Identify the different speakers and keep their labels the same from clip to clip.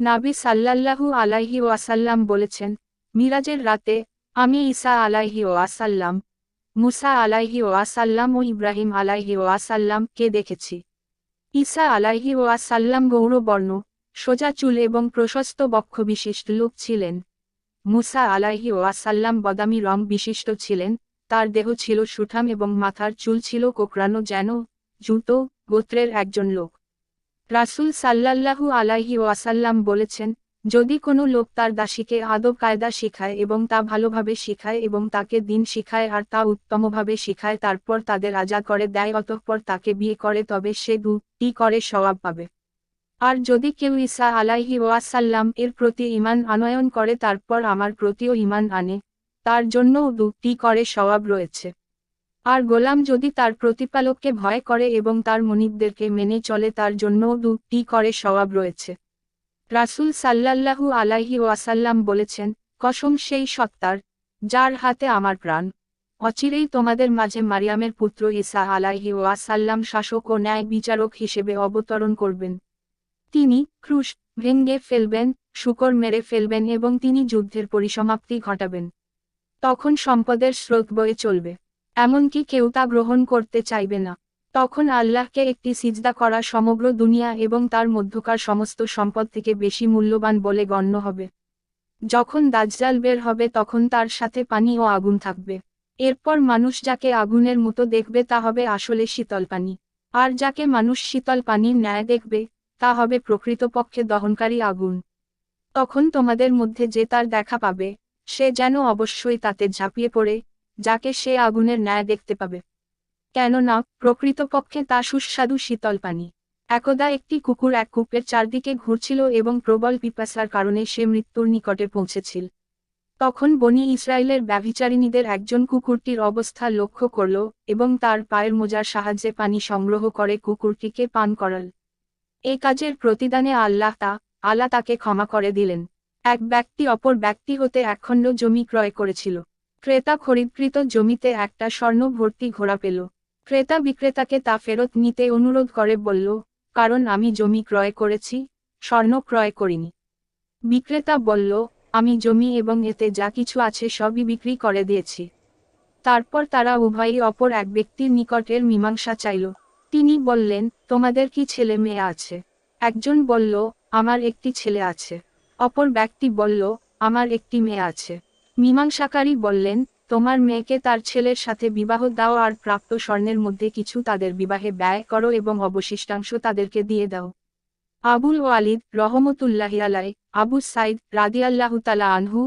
Speaker 1: নাবি সাল্লাল্লাহু আলাইহি ওয়াসাল্লাম বলেছেন, মিরাজের রাতে আমি ঈসা আলাইহি ওয়াসাল্লাম, মুসা আলাইহি ওয়াসাল্লাম ও ইব্রাহিম আলাইহি ওয়াসাল্লাম কে দেখেছি। ঈসা আলাইহি ওয়াসাল্লাম গৌরবর্ণ, সোজা চুল এবং প্রশস্ত বক্ষ বিশিষ্ট লোক ছিলেন। মুসা আলাইহি ওয়াসাল্লাম বদামি রং বিশিষ্ট ছিলেন, তার দেহ ছিল সুঠাম এবং মাথার চুল ছিল কোকড়ানো যেন জুতো গোত্রের একজন লোক। রাসূল সাল্লাল্লাহু আলাইহি ওয়াসাল্লাম বলেছেন, যদি কোনো লোক তার দাসীকে আদব কায়দা শেখায় এবং তা ভালোভাবে শেখায় এবং তাকে দিন শিখায় আর তা উত্তমভাবে শিখায়, তারপর তাদের আজাদ করে দেয় অতঃপর তাকে বিয়ে করে, তবে সে দুটি করে স্বভাব পাবে। আর যদি কেউ ঈসা আলাইহি ওয়াসাল্লাম এর প্রতি ঈমান আনয়ন করে, তারপর আমার প্রতিও ঈমান আনে। তার জন্যও দুটি করে সওয়াব রয়েছে। আর গোলাম যদি তার প্রতিপালককে ভয় করে এবং তার মনিবদেরকে মেনে চলে, তার জন্যও দুটি করে সওয়াব রয়েছে। রাসূল সাল্লাল্লাহু আলাইহি ওয়াসাল্লাম বলেছেন, কসম সেই সত্তার, যার হাতে আমার প্রাণ। অচিরেই তোমাদের মাঝে মারিয়ামের পুত্র ঈসা আলাইহি ওয়াসাল্লাম শাসক ও ন্যায় বিচারক হিসেবে অবতরণ করবেন। তিনি ক্রুশ, ভেঙ্গে ফেলবেন, শুকর মেরে ফেলবেন এবং তিনি যুদ্ধের পরিসমাপ্তি ঘটাবেন। তখন সম্পদের স্রোত বয়ে চলবে। এমনকি কেউ তা গ্রহণ করতে চাইবে না। তখন আল্লাহকে একটি সিজদা করা সমগ্র দুনিয়া এবং তার মধ্যকার সমস্ত সম্পদ থেকে বেশি মূল্যবান বলে গণ্য হবে। যখন দাজ্জাল বের হবে তখন তার সাথে পানি ও আগুন থাকবে। এরপর মানুষ যাকে আগুনের মতো দেখবে তা হবে আসলে শীতল পানি। আর যাকে মানুষ শীতল পানির ন্যায় দেখবে, তা হবে প্রকৃতপক্ষে দহনকারী আগুন। তখন তোমাদের মধ্যে যে তার দেখা পাবে, সে যেন অবশ্যই তাতে ঝাঁপিয়ে পড়ে যাকে সে আগুনের ন্যায় দেখতে পাবে। কেননা, প্রকৃতপক্ষে তা সুস্বাদু শীতল পানি। একদা একটি কুকুর এক কূপের চারদিকে ঘুরছিল এবং প্রবল পিপাসার কারণে সে মৃত্যুর নিকটে পৌঁছেছিল। তখন বনি ইসরায়েলের ব্যভিচারিণীদের একজন কুকুরটির অবস্থা লক্ষ্য করল এবং তার পায়ের মোজার সাহায্যে পানি সংগ্রহ করে কুকুরটিকে পান করাল। এ কাজের প্রতিদানে আল্লাহ তা, আল্লাহ তাকে ক্ষমা করে দিলেন। এক ব্যক্তি অপর ব্যক্তি হতে একখণ্ড জমি ক্রয় করেছিল। ক্রেতা খরিদকৃত জমিতে একটা স্বর্ণ ভর্তি ঘোড়া পেল। ক্রেতা বিক্রেতাকে তা ফেরত নিতে অনুরোধ করে বলল, কারণ আমি জমি ক্রয় করেছি, স্বর্ণ ক্রয় করিনি। বিক্রেতা বলল, আমি জমি এবং এতে যা কিছু আছে সবই বিক্রি করে দিয়েছি। তারপর তারা উভয়ই অপর এক ব্যক্তির নিকটের মীমাংসা চাইল। তিনি বললেন, তোমাদের কি ছেলে মেয়ে আছে? একজন বলল, আমার একটি ছেলে আছে। অপর ব্যক্তি বলল, আমার একটি মেয়ে আছে। মীমাংসাকারী বললেন, তোমার মেয়েকে তার ছেলের সাথে বিবাহ দাও আর প্রাপ্ত স্বর্ণের মধ্যে কিছু তাদের বিবাহে ব্যয় করো এবং অবশিষ্টাংশ তাদেরকে দিয়ে দাও। আবুল ওয়ালিদ রহমতুল্লাহ আলাই আবু সাইদ রাদিয়াল্লাহু তালা আনহু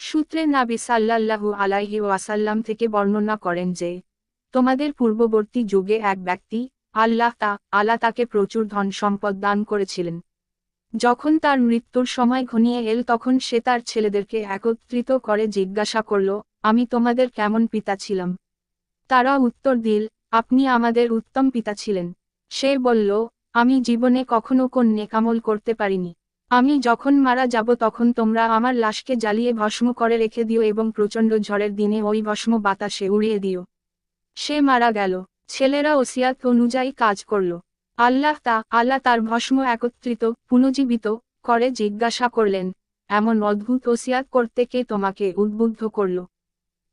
Speaker 1: সূত্রে নাবি সাল্লাল্লাহু আলাইহি ওয়াসাল্লাম থেকে বর্ণনা করেন যে, তোমাদের পূর্ববর্তী যুগে এক ব্যক্তি আল্লাহ তা আলা তাকে প্রচুর ধন সম্পদ দান করেছিলেন। যখন তার মৃত্যুর সময় ঘনিয়ে এল তখন সে তার ছেলেদেরকে একত্রিত করে জিজ্ঞাসা করল, আমি তোমাদের কেমন পিতা ছিলাম? তারা উত্তর দিল, আপনি আমাদের উত্তম পিতা ছিলেন। সে বলল, আমি জীবনে কখনো কোন নেকামল করতে পারিনি। আমি যখন মারা যাব তখন তোমরা আমার লাশকে জ্বালিয়ে ভস্ম করে রেখে দিও এবং প্রচণ্ড ঝড়ের দিনে ওই ভস্ম বাতাসে উড়িয়ে দিও। সে মারা গেল। ছেলেরা ওসিয়াত অনুযায়ী কাজ করল। আল্লাহ তা, আল্লাহ তার ভস্ম একত্রিত পুনজীবিত করে জিজ্ঞাসা করলেন, এমন অদ্ভুত ওসিয়াত করতে কে তোমাকে উদ্বুদ্ধ করল?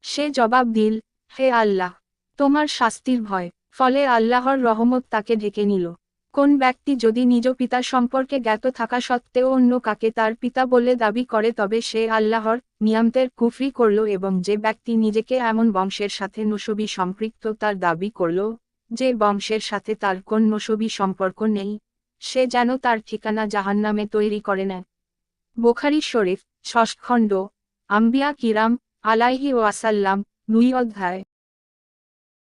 Speaker 1: সে জবাব দিল, হে আল্লাহ, তোমার শাস্তির ভয়। ফলে আল্লাহর রহমত তাকে ঢেকে নিল। কোন ব্যক্তি যদি নিজ পিতা সম্পর্কে জ্ঞাত থাকা সত্ত্বেও অন্য কাকে তার পিতা বলে দাবি করে, তবে সে আল্লাহর নিয়ামতের কুফরি করল এবং যে ব্যক্তি নিজেকে এমন বংশের সাথে নসবি সম্পৃক্ত তার দাবি করল যে বংশের সাথে তার কোন নসবি সম্পর্ক নেই, সে যেন তার ঠিকানা জাহান্নামে তৈরি করে নেয়। বোখারি শরীফ ষষ্ঠখণ্ড আম্বিয়া কিরাম, আলাইহি ওয়াসাল্লাম নুই অধ্যায়।